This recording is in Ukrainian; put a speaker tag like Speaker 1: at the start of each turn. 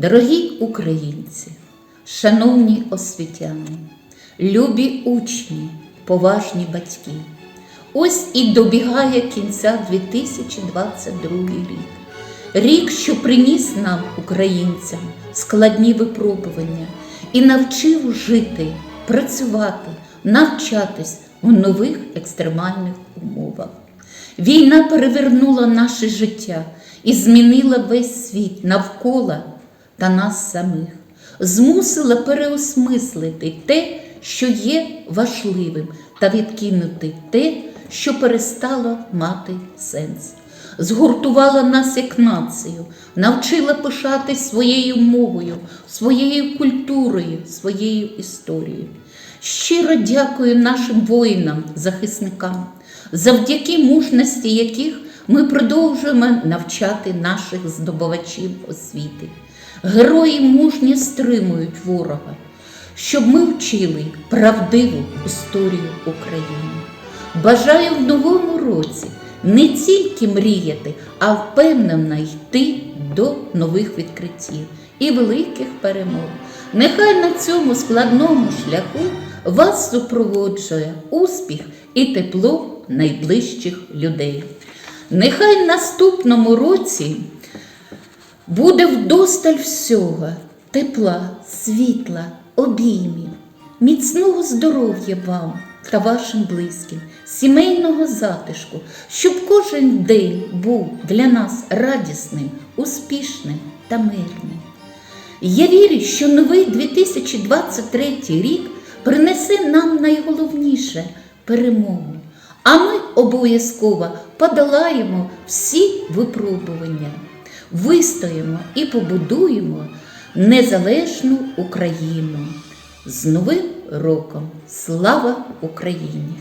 Speaker 1: Дорогі українці, шановні освітяни, любі учні, поважні батьки, ось і добігає кінця 2022 рік. Рік, що приніс нам, українцям, складні випробування і навчив жити, працювати, навчатись в нових екстремальних умовах. Війна перевернула наше життя і змінила весь світ навколо та нас самих, змусила переосмислити те, що є важливим, та відкинути те, що перестало мати сенс. Згуртувала нас як націю, навчила пишатись своєю мовою, своєю культурою, своєю історією. Щиро дякую нашим воїнам, захисникам, завдяки мужності яких ми продовжуємо навчати наших здобувачів освіти. Герої мужньо стримують ворога, щоб ми вчили правдиву історію України. Бажаю в новому році не тільки мріяти, а впевнено йти до нових відкриттів і великих перемог. Нехай на цьому складному шляху вас супроводжує успіх і тепло найближчих людей. Нехай в наступному році буде вдосталь всього тепла, світла, обіймів, міцного здоров'я вам та вашим близьким, сімейного затишку, щоб кожен день був для нас радісним, успішним та мирним. Я вірю, що новий 2023 рік принесе нам найголовніше перемогу, а ми обов'язково подолаємо всі випробування, вистоїмо і побудуємо незалежну Україну. З Новим роком! Слава Україні!